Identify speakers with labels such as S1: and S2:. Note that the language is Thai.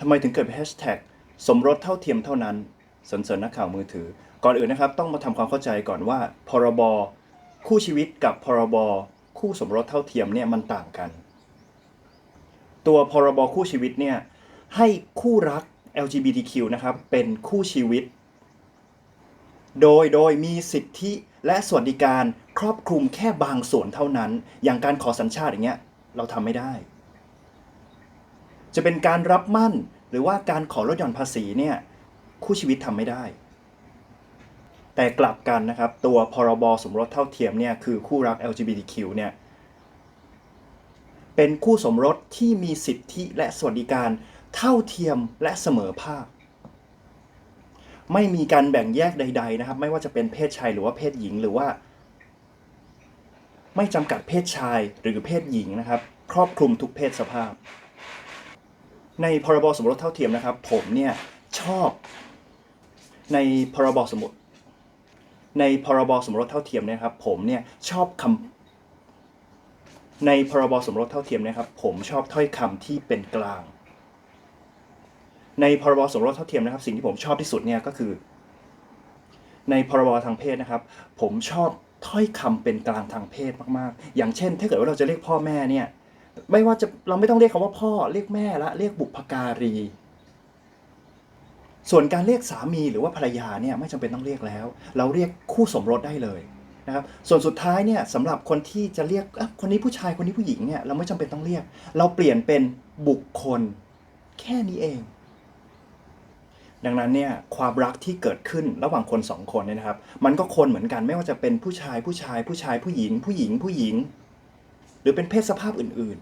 S1: ทำไมถึงเกิดแฮชแท็กสมรสเท่าเทียมเท่านั้นสนเสริญนักข่าวมือถือ ก่อนอื่นนะครับต้องมาทำความเข้าใจก่อนว่า พรบ คู่ชีวิตกับพรบ คู่สมรสเท่าเทียมเนี่ยมันต่างกัน ตัวพรบคู่ชีวิตเนี่ยให้คู่รัก LGBTQ นะครับเป็นคู่ชีวิต โดยโดยมีสิทธิและสวัสดิการครอบคลุมแค่บางส่วนเท่านั้น อย่างการขอสัญชาติอย่างเงี้ยเราทำไม่ได้ จะเป็นการรับมั่น หรือว่าการขอลดหย่อนภาษีเนี่ยคู่ชีวิตทำไม่ได้ แต่กลับกันนะครับ ตัวพรบสมรสเท่าเทียมเนี่ยคือคู่รัก LGBTQ เนี่ยเป็นคู่สมรสที่มีสิทธิและสวัสดิการเท่าเทียมและเสมอภาค ไม่มีการแบ่งแยกใด ๆ นะครับ ไม่ว่าจะเป็นเพศชายหรือว่าเพศหญิงหรือว่า ไม่จำกัดเพศชายหรือเพศหญิงนะครับ ครอบคลุมทุกเพศสภาพ ในพรบสมรสเท่าเทียมนะครับ ผมเนี่ยชอบในพรบสมรสในพรบสมรสเท่าเทียมนะครับ ผมเนี่ยชอบคำในพรบสมรสเท่าเทียมนะครับ ผมชอบถ้อยคำที่เป็นกลาง ในพรบสมรสเท่าเทียมนะครับ สิ่งที่ผมชอบที่สุดเนี่ยก็คือ ในพรบทางเพศนะครับ ผมชอบถ้อยคำเป็นกลางทางเพศมากๆ อย่างเช่น ถ้าเกิดว่าเราจะเรียกพ่อแม่เนี่ย ไม่ว่าจะเราไม่ต้องเรียกคำว่าพ่อเรียกแม่ละเรียกบุพการี ส่วนการเรียกสามีหรือว่าภรรยาเนี่ยไม่จำเป็นต้องเรียกแล้ว เราเรียกคู่สมรสได้เลยนะครับส่วนสุดท้ายเนี่ยสำหรับคนที่จะเรียกคนนี้ผู้ชายคนนี้ผู้หญิงเนี่ยเราไม่จำเป็นต้องเรียก เราเปลี่ยนเป็นบุคคล แค่นี้เอง ดังนั้นเนี่ยความรักที่เกิดขึ้นระหว่างคนสองคนเนี่ยนะครับ มันก็คนเหมือนกันไม่ว่าจะเป็นผู้ชายผู้ชายผู้ชายผู้หญิง ผู้หญิงผู้หญิง รือเป็นเพศสภาพอื่น